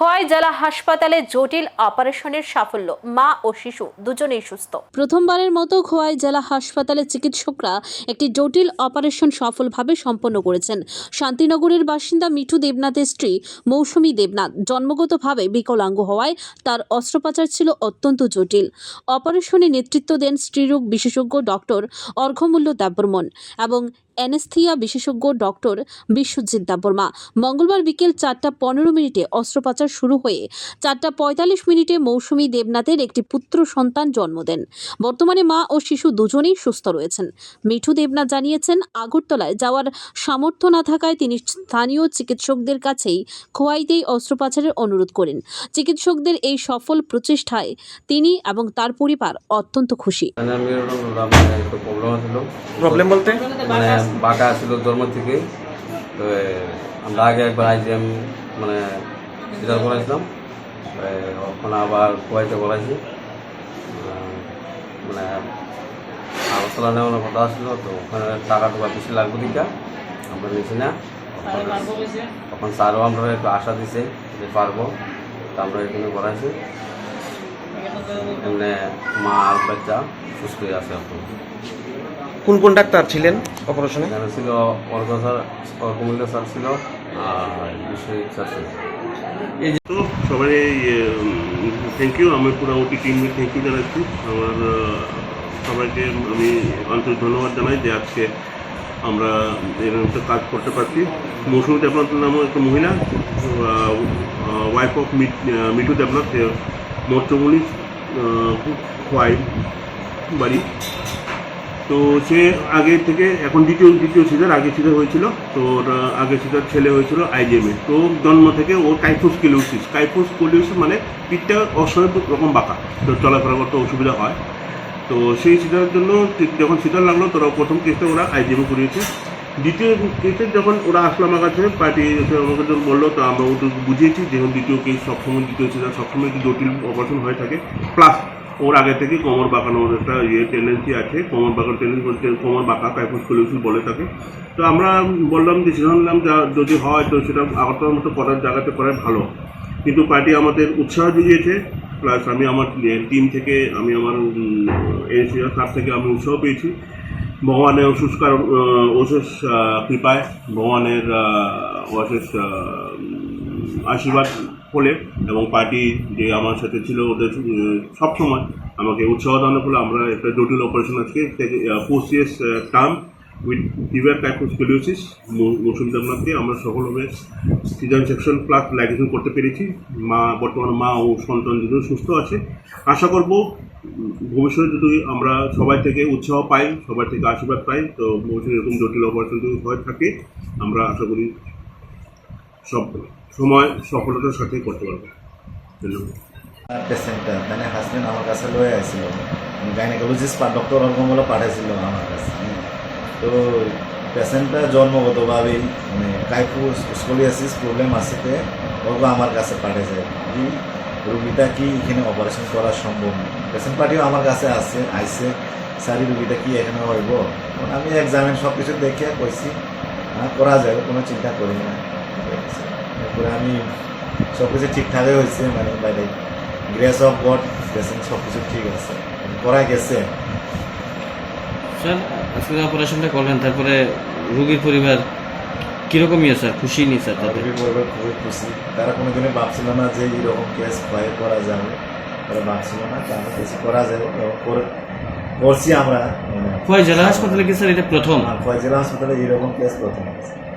খোয়াই জেলা হাসপাতালে জটিল অপারেশনের সাফল্য, মা ও শিশু দুজনেই সুস্থ। প্রথমবারের মতো খোয়াই জেলা হাসপাতালে চিকিৎসকরা একটি জটিল অপারেশন সফলভাবে সম্পন্ন করেছেন। শান্তিনগরের বাসিন্দা মিঠু দেবনাথের স্ত্রী মৌসুমী দেবনাথ জন্মগতভাবে বিকলাঙ্গ হওয়ায় তার অস্ত্রোপচার ছিল অত্যন্ত জটিল। অপারেশনে নেতৃত্ব দেন স্ত্রীরোগ বিশেষজ্ঞ ডক্টর অর্ঘমূল্য দেববর্মন এবং অ্যানেস্থিয়া বিশেষজ্ঞ ডক্টর বিশ্বজিৎ দেববর্মা মঙ্গলবার বিকেল চারটা পনেরো মিনিটে অস্ত্রোপচার শুরু হয়ে চারটা পঁয়তাল্লিশ মিনিটে মৌসুমী দেবনাথের একটি পুত্র সন্তান জন্ম দেন। বর্তমানে মা ও শিশু দুজনেই সুস্থ রয়েছেন। মিঠু দেবনাথ জানিয়েছেন আগরতলায় যাওয়ার সামর্থ্য না থাকায় তিনি স্থানীয় চিকিৎসকদের কাছেই খোয়াইতেই অস্ত্রোপচারের অনুরোধ করেন। চিকিৎসকদের এই সফল প্রচেষ্টায় তিনি এবং তার পরিবার অত্যন্ত খুশি। মানে প্রবলেম বলতে? বাঁকা ছিল জন্ম থেকে তো আমরা আগে একবার আইজিএম মানে সিজার করাইছিলাম ওখানে আবার কুয়াইতে করাইছি মানে আগরতলা নেওয়ানোর কথা ছিল তো ওখানে টাকা টুকা বেশি লাগবে দিকা আমরা নিছি না। তখন স্যারও আমরা একটু আশা দিছে যে পারব তো আমরা এখানে করাইছি। এমনি মা আর বাচ্চা সুস্থই আছে এখন। কোন কোন ডাক্তার ছিলেন অপারেশনে? এখানে ছিল অর্ঘ স্যার অর্ঘমূল্য স্যার ছিল আর বিশ্বজিৎ স্যার ছিল। তো সবাই থ্যাংক ইউ আমি পুরো ওটি টিমকে থ্যাংক ইউ জানাচ্ছি। আমার সবাইকে আমি আন্তরিক ধন্যবাদ জানাই যে আজকে আমরা এরকম একটা কাজ করতে পারছি। মৌসুমী দেবনাথ নামও একটা মহিলা ওয়াইফ অফ মিঠু দেবনাথ মর্চমণি খোয়াই বাড়ি। তো সে আগে থেকে, এখন দ্বিতীয় দ্বিতীয় সিজার আগে সিজার হয়েছিল, তো ওর আগে সিজার ছেলে হয়েছিল আইজিএমে তো জন্ম থেকে ও টাইফোস কিলোসিস টাইফোস কিলোসিস মানে পিঠটা অস্বাভাবিক রকম বাঁকা, তো চলাফেরা করতে অসুবিধা হয়। তো সেই সিজারের জন্য যখন সিজার লাগল তোরা প্রথম কেসটা ওরা আইজিএমে করিয়েছে। দ্বিতীয় কেসে যখন ওরা আসলো আমার কাছে পার্টি আমাকে যখন বলল, তো আমরা ওদের বুঝিয়েছি যেমন দ্বিতীয় কেস সবসময় দ্বিতীয় সিজার সবসময় একটু জটিল অপারেশন হয়ে থাকে। প্লাস ওর আগে থেকে কোমর বাঁকানোর একটা ইয়ে টেন্ডেন্সি আছে। কোমর বাঁকানোর টেন্ডেন্সি বলতে কোমর বাঁকা কাইফোস্কুলোসিস বলে থাকে তো আমরা বললাম ডিসিশন নিলাম যা যদি হয় তো সেটা আগরতলার মতো করার জায়গাতে করাই ভালো। কিন্তু পার্টি আমাদের উৎসাহ জুগিয়েছে প্লাস আমি আমার টিম থেকে, আমি আমার এনসিআর স্যার থেকে আমি উৎসাহ পেয়েছি। ভগবানের অশেষ কারণ অশেষ কৃপায়, ভগবানের অশেষ আশীর্বাদ ফলে এবং পার্টি যে আমার সাথে ছিল ওদের সব সময় আমাকে উৎসাহ দানের ফলে আমরা একটা জটিল অপারেশন আজকে post years term with fever kyphoscoliosis Mousum দেবনাথকে আমরা সফলভাবে সিজন সেকশন প্লাস লাইগেশন করতে পেরেছি। মা, বর্তমানে মা ও সন্তান দুজন সুস্থ আছে। আশা করব, ভবিষ্যতে যদি আমরা সবাই থেকে উৎসাহ পাই, সবাই থেকে আশীর্বাদ পাই, তো ভবিষ্যতে এরকম জটিল অপারেশন যদি হয়ে থাকে, আমরা আশা করি সব সময় সফলতার সাথে করতে পারব। পেশেন্টটা মানে হাজবেন্ড আমার কাছে লয়ে আসছিল গাইনোকোলজিস্ট ডক্টর অর্গমূল্য পাঠাইছিল আমার কাছে। তো পেশেন্টটা জন্মগতভাবেই মানে কাইফুস স্কোলিয়াসিস প্রবলেম আছে তে ওকে আমার কাছে পাঠিয়েছে কি? রুগীটা কি এখানে অপারেশন করা সম্ভব? পেশেন্ট পার্টিও আমার কাছে আছে আইসে সারি রুগীটা কি এখানে হইব? আমি এক্সামিন সব কিছু দেখে কইছি করা যাবে, কোনো চিন্তা করি না এরপরে আমি সব কিছু ঠিকঠাকই হয়েছে মানে বাইরে গ্রেস অফ গড পেশেন্ট সব কিছু ঠিক আছে। করা গেছে। স্যার আজকে অপারেশনটা করলেন তারপরে রোগীর পরিবার কিরকমই স্যার খুশি নি স্যার তাদের? পরিবার খুবই খুশি। তারা কোনোদিনই ভাবছিল না যে এইরকম কেস বাইরে করা যাবে। তারা ভাবছিল না তারা কেস করা যাবে। এবং করে- করছি আমরা। মানে খোয়াই জেলা হাসপাতালে কি স্যার এটা প্রথম? ফয়জেলা হাসপাতালে এইরকম কেস প্রথম আছে